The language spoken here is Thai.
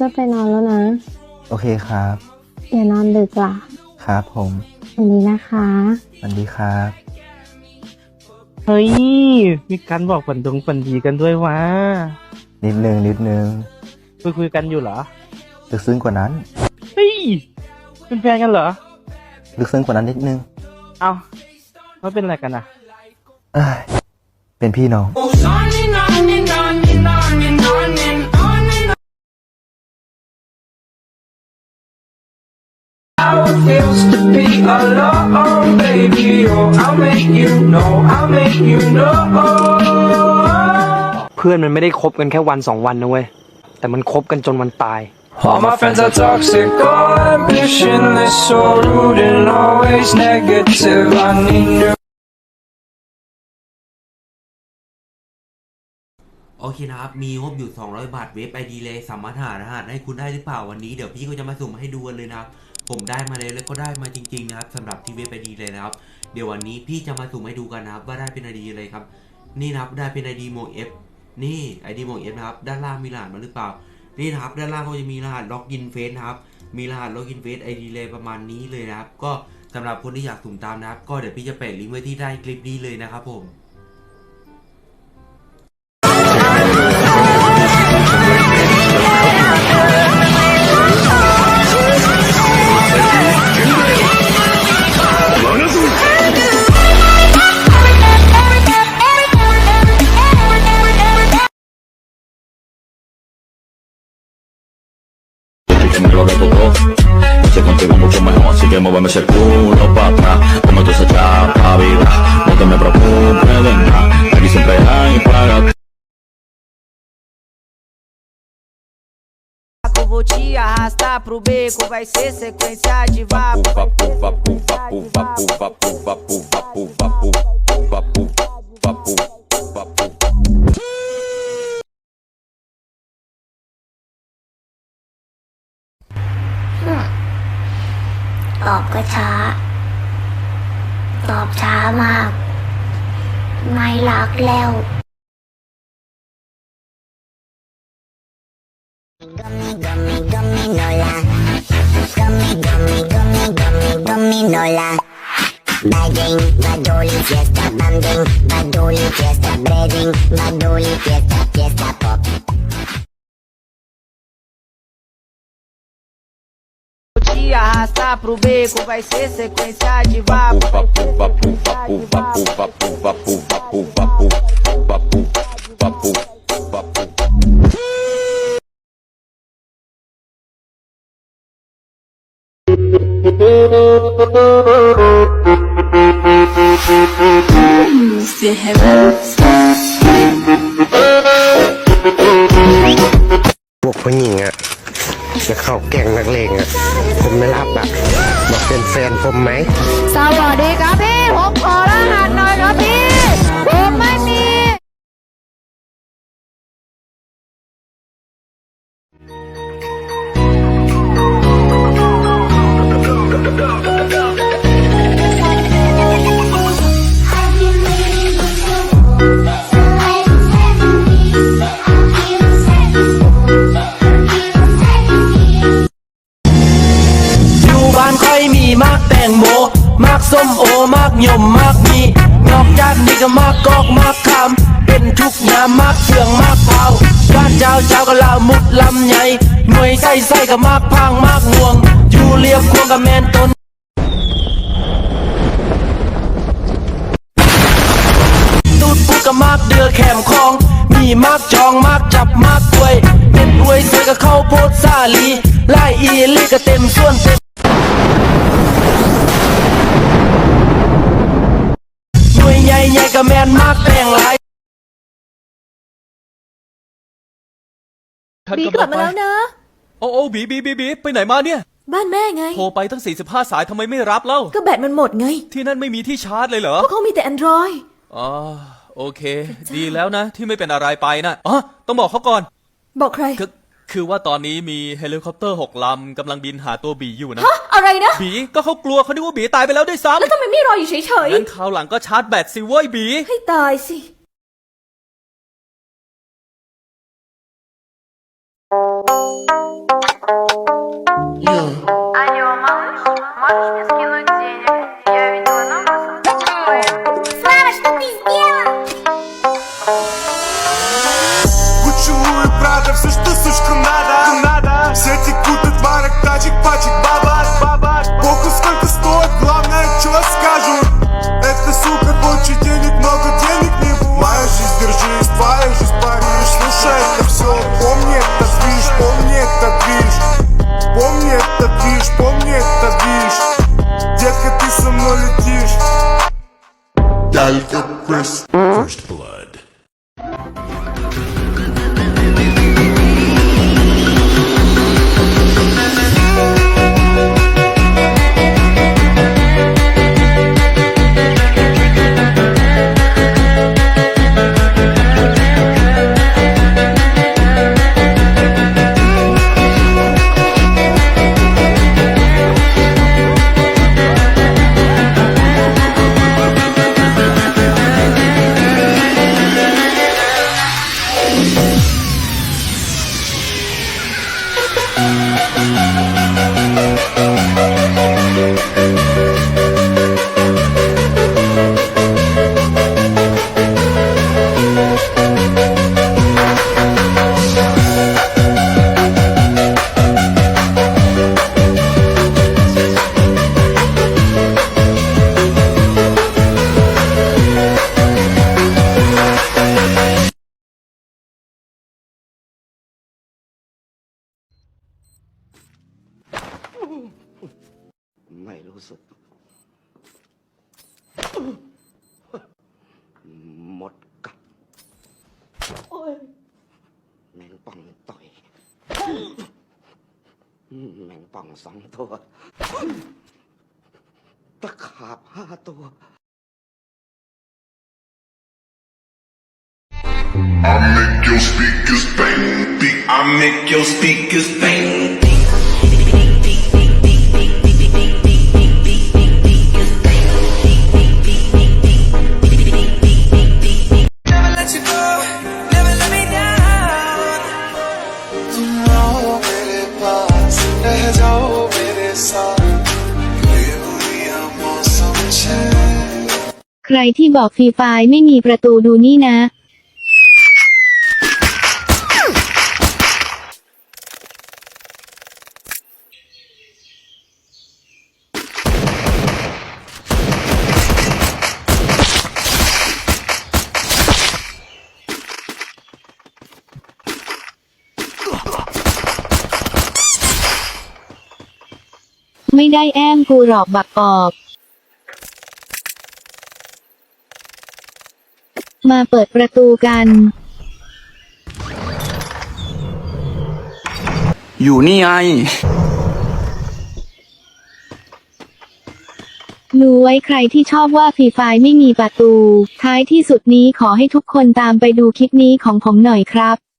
จะไปนอนแล้วนะ โอเคครับ อย่านอนดึกล่ะ ครับผมวันนี้นะคะ สวัสดีครับ เฮ้ย มีการบอกฝันดงฝันดีกันด้วยวะนิดนึงนิดนึงคุยคุยกันอยู่เหรอ ลึกซึ้งกว่านั้น เฮ้ย เป็นแฟนกันเหรอ ลึกซึ้งกว่านั้นนิดนึง เอาเขาเป็นอะไรกันอะเอ้ยเป็นพี่น้อง How it feels to be alone, baby. Oh, I'll make you know, I'll make you know. เพื่อนมันไม่ได้คบกันแค่วันสองวันนะเว้ย แต่มันคบกันจนวันตาย All my friends are toxic, all ambitionless, so rude and always negative. I need new. โอเคนะครับ มีงบอยู่ 200 บาท เว็บไอดีเลย สามารถหารหัสให้คุณได้หรือเปล่าวันนี้ เดี๋ยวพี่ก็จะมาสุ่มให้ดูกันเลยนะครับ ผมได้มาเลยแล้วก็ได้มาจริง ๆ นะครับสำหรับที่เว็บไอดีเลยนะครับ เดี๋ยววันนี้พี่จะมาสุ่มให้ดูกันนะครับ ว่าได้เป็นไอดีอะไรครับ นี่นะครับได้เป็นไอดีโมเอฟนี่ไอดีโมเอฟนะครับ ด้านล่างมีรหัสมาหรือเปล่า นี่นะครับ ด้านล่างก็จะมีรหัสล็อกอินเฟสนะครับ มีรหัสล็อกอินเฟสไอดีเลยประมาณนี้เลยนะครับ ก็สำหรับคนที่อยากสุ่มตามนะครับ ก็เดี๋ยวพี่จะแปะลิงก์ไว้ที่ใต้คลิปนี้เลยนะครับผม preocupes de nada. Aquí siempre hay para ti. Eu vou te arrastar pro beco, vai ser sequência de vapo. Pufa, pufa, pufa, pufa, pufa, pufa, pufa, pufa, pufa, pufa, pufa, pufa. ตอบก็ช้า ตอบช้ามาก ไม่รักแล้วบาดิงบาดูลีเฟียสตาบัมดิงบาดูลีเฟียสตาเบรดิงบาดูลีเฟียสตาเฟียสตาป๊อป arrastar pro beco, vai ser sequência de vapo. Vapo, vapo, vapo, vapo, vapo, vapo, vapo, vapo, vapo, vapo, vapo. Você é Pouco จะเข้าแก่งนักเลงอะผมไม่รับอะบอกเป็นแฟนผมไหมสวัสดีครับพี่ผมขอรหัสหน่อยครับพี่ผมไม่มี ส้มโอมากยมมากมีนอกจากนี้ก็มากกอกมากคำเป็นทุกยามมากเฟืองมากเผาบ้านเจ้าเจ้าก็ลามุดลำใหญ่หน่วยใส่ใส่ก็มากพังมากห่วง อยู่เรียบควงกับแมนต้นตูดปุกก็มากเดือแขมคอง มีมากจองมากจับมากกล้วยเป็นอวยสวยก็เข้าโพดซาลีไล่อีลีก็เต็มส่วนเต็ม หน่วย ใหญ่ใหญ่ก็แมนมากแปลงหลายบีกลับมาแล้วนะ โอ้โอ้บีบีบีบีไปไหนมาเนี่ย บ้านแม่ไง โทรไปตั้ง 45 สายทำไมไม่รับเล่า ก็แบตมันหมดไง ที่นั่นไม่มีที่ชาร์จเลยเหรอพวกเขามีแต่ Android อ๋อโอเค ดีแล้วนะ ที่ไม่เป็นอะไรไปนะอ๋อต้องบอกเขาก่อน บอกใคร คือว่าตอนนี้มีเฮลิคอปเตอร์หกลำกำลังบินหาตัวบีอยู่นะ ฮะอะไรนะบีก็เขากลัวเขาคิดว่าบีตายไปแล้วด้วยซ้ำแล้วทำไมไม่รออยู่เฉำยงั้นคราวหลังก็ชาร์จแบตสิเว้ยบีให้ตายสิ Yo, Алло, малыш, можешь мне like a. Mm-hmm. First blood. แมงป่องสองตัว ตะขาบห้าตัว I make your speakers bang. I make your speakers bang. ใครที่บอกฟรีไฟไม่มีประตูดูนี่นะไม่ได้แอมกูหรอกบักออก มาเปิดประตูกัน อยู่นี่ไง รู้ไว้ใครที่ชอบว่าฟรีไฟล์ไม่มีประตู ท้ายที่สุดนี้ขอให้ทุกคนตามไปดูคลิปนี้ของผมหน่อยครับ